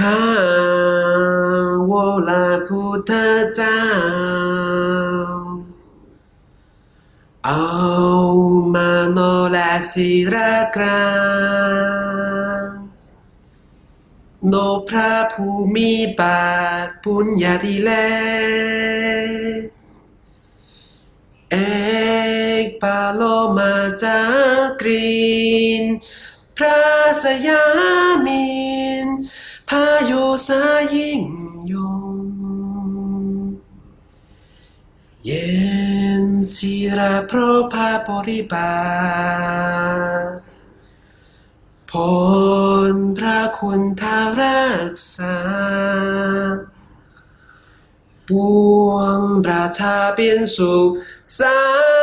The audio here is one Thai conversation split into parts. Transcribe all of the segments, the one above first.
ข้าวลาพุทธเจ้า เอามาโนและศิรกลางโนพระผู้มีบาทปุญญาดีแลเอกปาโลมาจากรีน พระสยามินพาโยสายิ่งยง เย็นศิราพราะพระบริบาลผลพระคุณทารักษาปวงประชาเป็นสุขสัน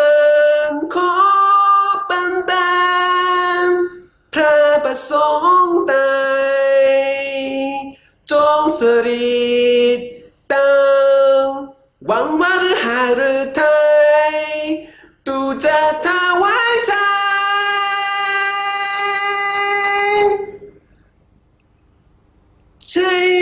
สงฆ์ใด จงสริดตังวังมรหารฤทัยตูจะทาวายใจใช่